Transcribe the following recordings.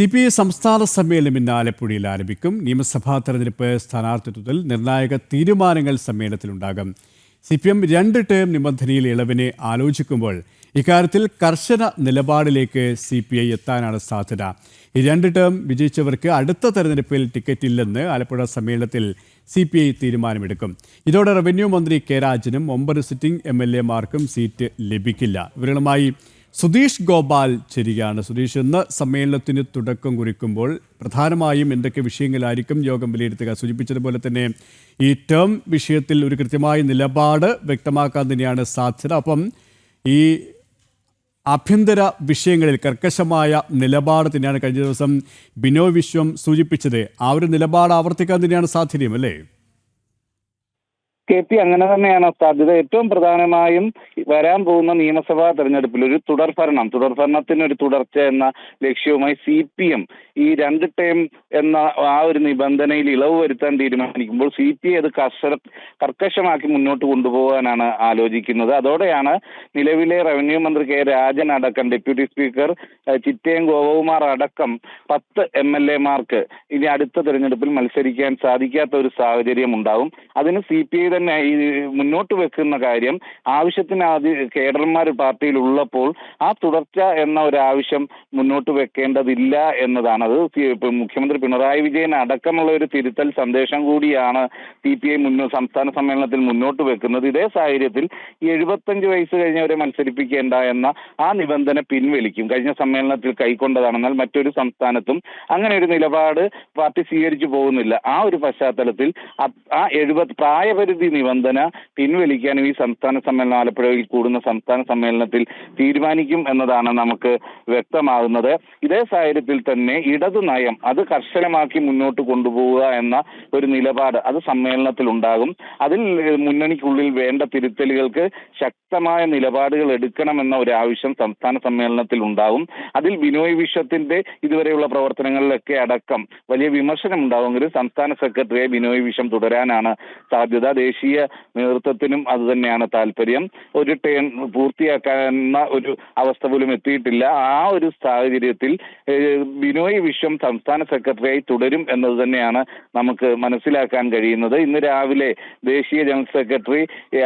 C P I സംസ്ഥാന സമ്മേളനം ഇന്ന് ആലപ്പുഴയിൽ ആരംഭിക്കും. നിയമസഭാ തെരഞ്ഞെടുപ്പ് സ്ഥാനാർത്ഥിത്വത്തിൽ നിർണായക തീരുമാനങ്ങൾ സമ്മേളനത്തിലുണ്ടാകും. സി പി എം രണ്ട് ടേം നിബന്ധനയിൽ ഇളവിനെ ആലോചിക്കുമ്പോൾ ഇക്കാര്യത്തിൽ കർശന നിലപാടിലേക്ക് സി പി ഐ എത്താനാണ് സാധ്യത. ഈ രണ്ട് ടേം വിജയിച്ചവർക്ക് അടുത്ത തെരഞ്ഞെടുപ്പിൽ ടിക്കറ്റ് ഇല്ലെന്ന് ആലപ്പുഴ സമ്മേളനത്തിൽ സി പി ഐ തീരുമാനമെടുക്കും. ഇതോടെ റവന്യൂ മന്ത്രി കെ രാജനും ഒമ്പത് സിറ്റിംഗ് എം എൽ എമാർക്കും സീറ്റ് ലഭിക്കില്ല. ഇവരുമായി സുധീഷ് ഗോപാൽ ചേരുകയാണ് സുധീഷ് ഇന്ന് സമ്മേളനത്തിന് തുടക്കം കുറിക്കുമ്പോൾ പ്രധാനമായും എന്തൊക്കെ വിഷയങ്ങളായിരിക്കും യോഗം വിലയിരുത്തുക? സൂചിപ്പിച്ചതുപോലെ തന്നെ ഈ ടേം വിഷയത്തിൽ ഒരു കൃത്യമായ നിലപാട് വ്യക്തമാക്കാൻ തന്നെയാണ് സാധ്യത. അപ്പം ഈ ആഭ്യന്തര വിഷയങ്ങളിൽ കർക്കശമായ നിലപാട് തന്നെയാണ് കഴിഞ്ഞ ദിവസം ബിനോ വിശ്വം സൂചിപ്പിച്ചത്. ആ ഒരു നിലപാട് ആവർത്തിക്കാൻ തന്നെയാണ് സാധ്യതയും അല്ലേ? കെ പി അങ്ങനെ തന്നെയാണ് സാധ്യത. ഏറ്റവും പ്രധാനമായും വരാൻ പോകുന്ന നിയമസഭാ തെരഞ്ഞെടുപ്പിൽ ഒരു തുടർഭരണം തുടർഭരണത്തിന് ഒരു തുടർച്ച എന്ന ലക്ഷ്യവുമായി സി പി എം ഈ രണ്ട് ടേം എന്ന ആ ഒരു നിബന്ധനയിൽ ഇളവ് വരുത്താൻ തീരുമാനിക്കുമ്പോൾ സി പി അത് കർശന കർക്കശമാക്കി മുന്നോട്ട് കൊണ്ടുപോകാനാണ് ആലോചിക്കുന്നത്. അതോടെയാണ് നിലവിലെ റവന്യൂ മന്ത്രി കെ രാജൻ അടക്കം ഡെപ്യൂട്ടി സ്പീക്കർ ചിറ്റയം ഗോപകുമാർ അടക്കം പത്ത് എം എൽ എമാർക്ക് ഇനി അടുത്ത തെരഞ്ഞെടുപ്പിൽ മത്സരിക്കാൻ സാധിക്കാത്ത ഒരു സാഹചര്യം ഉണ്ടാവും. അതിന് സി പി ഐ തന്നെ ഈ മുന്നോട്ട് വെക്കുന്ന കാര്യം ആവശ്യത്തിന് ആദ്യ കേഡർമാർ പാർട്ടിയിൽ ഉള്ളപ്പോൾ ആ തുടർച്ച എന്ന ഒരു ആവശ്യം മുന്നോട്ട് വെക്കേണ്ടതില്ല എന്നതാണ്. അത് മുഖ്യമന്ത്രി പിണറായി വിജയൻ അടക്കമുള്ള ഒരു തിരുത്തൽ സന്ദേശം കൂടിയാണ് സി പി ഐ മുന്നോ സംസ്ഥാന സമ്മേളനത്തിൽ മുന്നോട്ട് വെക്കുന്നത്. ഇതേ സാഹചര്യത്തിൽ എഴുപത്തഞ്ച് വയസ്സ് കഴിഞ്ഞവരെ മത്സരിപ്പിക്കേണ്ട എന്ന ആ നിബന്ധന പിൻവലിക്കും. കഴിഞ്ഞ സമ്മേളനത്തിൽ കൈക്കൊണ്ടതാണ് എന്നാൽ മറ്റൊരു സംസ്ഥാനത്തും അങ്ങനെ ഒരു നിലപാട് പാർട്ടി സ്വീകരിച്ചു പോകുന്നില്ല. ആ ഒരു പശ്ചാത്തലത്തിൽ ആ എഴുപത് പ്രായപരിധി നിബന്ധന പിൻവലിക്കാനും ഈ സംസ്ഥാന സമ്മേളനം ആലപ്പുഴയിൽ കൂടുന്ന സംസ്ഥാന സമ്മേളനത്തിൽ തീരുമാനിക്കും എന്നതാണ് നമുക്ക് വ്യക്തമാകുന്നത്. ഇതേ സാഹചര്യത്തിൽ തന്നെ ഇടതു നയം അത് കർശനമാക്കി മുന്നോട്ട് കൊണ്ടുപോവുക എന്ന ഒരു നിലപാട് അത് സമ്മേളനത്തിൽ ഉണ്ടാകും അതിൽ മുന്നണിക്കുള്ളിൽ വേണ്ട തിരുത്തലുകൾക്ക് ശക്തമായ നിലപാടുകൾ എടുക്കണമെന്ന ഒരു ആവശ്യം സംസ്ഥാന സമ്മേളനത്തിൽ ഉണ്ടാകും അതിൽ ബിനോയ് വിശ്വത്തിന്റെ ഇതുവരെയുള്ള പ്രവർത്തനങ്ങളിലൊക്കെ അടക്കം വലിയ വിമർശനം ഉണ്ടാവുമെങ്കിലും സംസ്ഥാന സെക്രട്ടറിയെ ബിനോയ് വിശ്വം തുടരാനാണ് സാധ്യത. ദേശീയ നേതൃത്വത്തിനും അത് തന്നെയാണ് താല്പര്യം. ഒരു ടേൺ പൂർത്തിയാക്കാവുന്ന ഒരു അവസ്ഥ പോലും എത്തിയിട്ടില്ല. ആ ഒരു സാഹചര്യത്തിൽ ബിനോയ് വിശ്വം സംസ്ഥാന സെക്രട്ടറിയായി തുടരും എന്നത് തന്നെയാണ് നമുക്ക് മനസ്സിലാക്കാൻ കഴിയുന്നത്. ഇന്ന് രാവിലെ ദേശീയ ജനറൽ സെക്രട്ടറി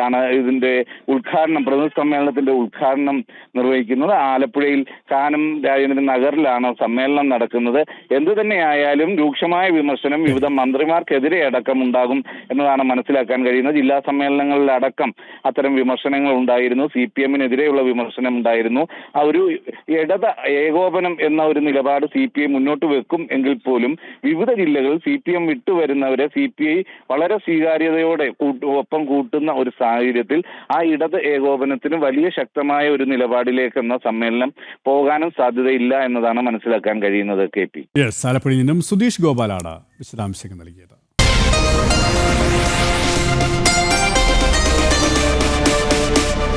ആണ് ഇതിന്റെ ഉദ്ഘാടനം പ്രതിനിധി സമ്മേളനത്തിന്റെ ഉദ്ഘാടനം നിർവഹിക്കുന്നത്. ആലപ്പുഴയിൽ കാനം രാജേന്ദ്രൻ നഗറിലാണ് സമ്മേളനം നടക്കുന്നത്. എന്തു തന്നെയായാലും രൂക്ഷമായ വിമർശനം വിവിധ മന്ത്രിമാർക്കെതിരെ അടക്കം ഉണ്ടാകും എന്നതാണ് മനസ്സിലാക്കാൻ കഴിയുന്നത്. ജില്ലാ സമ്മേളനങ്ങളിലടക്കം അത്തരം വിമർശനങ്ങൾ ഉണ്ടായിരുന്നു സി പി എമ്മിനെതിരെയുള്ള വിമർശനം ഉണ്ടായിരുന്നു ആ ഒരു ഇടത ഏകോപനം എന്ന ഒരു നിലപാട് സി പി ഐ മുന്നോട്ട് വെക്കും എങ്കിൽ പോലും വിവിധ ജില്ലകളിൽ സി പി എം വിട്ടുവരുന്നവരെ സി പി ഐ വളരെ സ്വീകാര്യതയോടെ ഒപ്പം കൂട്ടുന്ന ഒരു സാഹചര്യത്തിൽ ആ ഇടത് ഏകോപനത്തിന് വലിയ ശക്തമായ ഒരു നിലപാടിലേക്ക് എന്ന സമ്മേളനം പോകാനും സാധ്യതയില്ല എന്നതാണ് മനസ്സിലാക്കാൻ കഴിയുന്നത് കെ പി. നിന്നും സുധീഷ് ഗോപാലാണ് വിശദാംശങ്ങൾ നൽകിയത്.